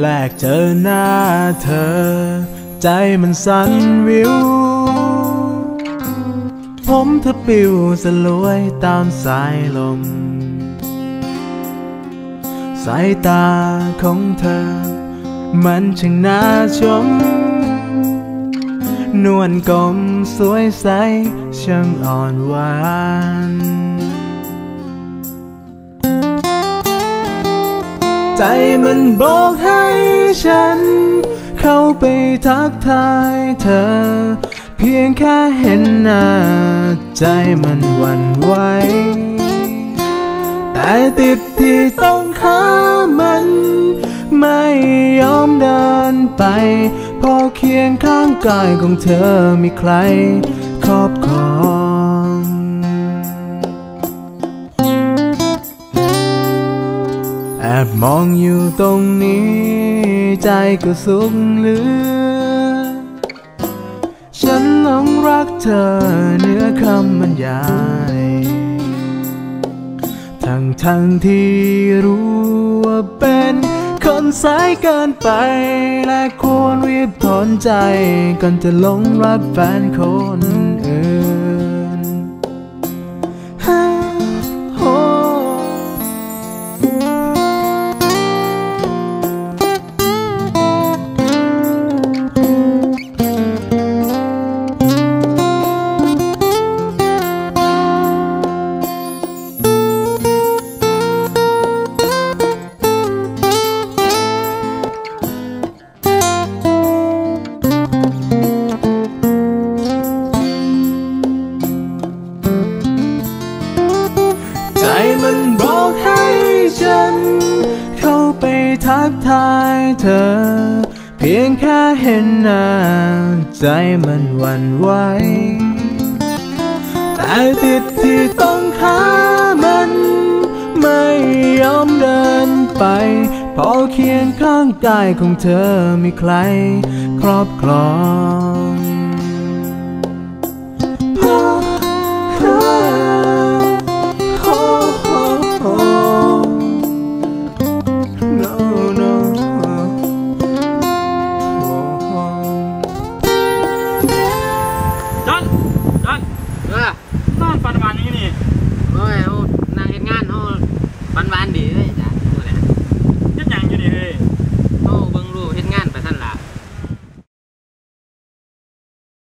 แลกเจอหน้าเธอ ใจมันสั่นวิว ผมเธอปิวสลวยตามสายลม สายตาของเธอ มันช่างน่าชม นวลกลมสวยใสช่างอ่อนหวาน ใจมันบอกให้ฉัน เข้าไปทักทายเธอ เพียงแค่เห็นหน้า ใจมันหวั่นไหวแต่ติดที่ต้องขามัน ไม่ยอมเดินไป พอเคียงข้างกายของเธอมีใครครอบครอง มองอยู่ตรงนี้ ใจก็สุขเหลือ ฉันหลงรักเธอเนื้อคำบรรยาย ทั้งทั้งที่รู้ว่าเป็นคนสายเกินไป และควรรีบถอนใจ ก่อนจะหลงรักแฟนคน ทักทายเธอ เพียงแค่เห็นหน้า ใจมันวันไหวแต่ติดที่ต้องขามัน ไม่ยอมเดินไป พอเคียงข้างกายของเธอมีใคร ครอบครอง